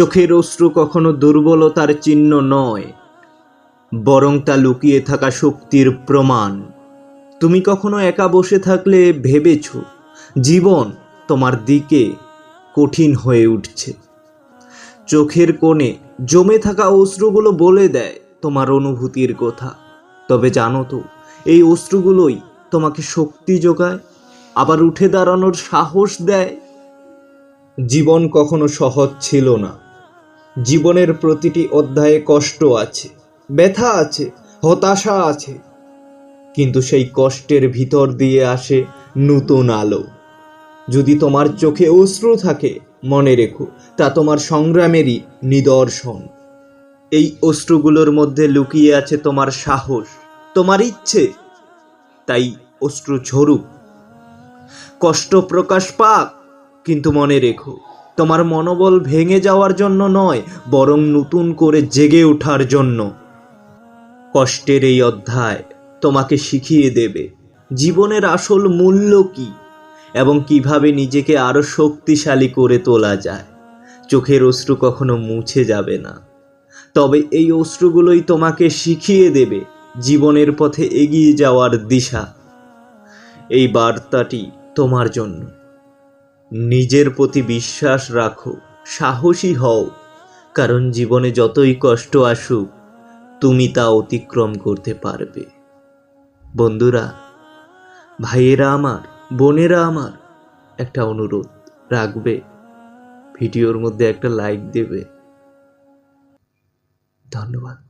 চোখের অশ্রু কখনো দুর্বলতার চিহ্ন নয়, বরং তা লুকিয়ে থাকা শক্তির প্রমাণ। তুমি কখনো একা বসে থাকলে ভেবেছ, জীবন তোমার দিকে কঠিন হয়ে উঠছে। চোখের কোণে জমে থাকা অশ্রুগুলো বলে দেয় তোমার অনুভূতির কথা। তবে জানো তো, এই অশ্রুগুলোই তোমাকে শক্তি যোগায়, আবার উঠে দাঁড়ানোর সাহস দেয়। জীবন কখনো সহজ ছিল না। জীবনের প্রতিটি অধ্যায়ে কষ্ট আছে, ব্যথা আছে, হতাশা আছে, কিন্তু সেই কষ্টের ভিতর দিয়ে আসে নতুন আলো। যদি তোমার চোখে অশ্রু থাকে, মনে রেখো, তা তোমার সংগ্রামেরই নিদর্শন। এই অশ্রুগুলোর মধ্যে লুকিয়ে আছে তোমার সাহস, তোমার ইচ্ছে। তাই অশ্রু ঝরুক। কষ্ট প্রকাশ পাক, কিন্তু মনে রেখো তোমার মনোবল ভেঙে যাওয়ার জন্য নয়, বরং নতুন করে জেগে ওঠার জন্য। কষ্টের এই অধ্যায় তোমাকে শিখিয়ে দেবে, জীবনের আসল মূল্য কি এবং কীভাবে নিজেকে আরও শক্তিশালী করে তোলা যায়। চোখের অশ্রু কখনো মুছে যাবে না। তবে এই অশ্রুগুলোই তোমাকে শিখিয়ে দেবে জীবনের পথে এগিয়ে যাওয়ার দিশা। এই বার্তাটি তোমার জন্য। নিজের প্রতি বিশ্বাস রাখো, সাহসী হও, কারণ জীবনে যতই কষ্ট আসুক, তুমি তা অতিক্রম করতে পারবে। বন্ধুরা, ভাইয়েরা আমার, বোনেরা আমার, একটা অনুরোধ, রাখবে, ভিডিওর মধ্যে একটা লাইক দেবে। ধন্যবাদ।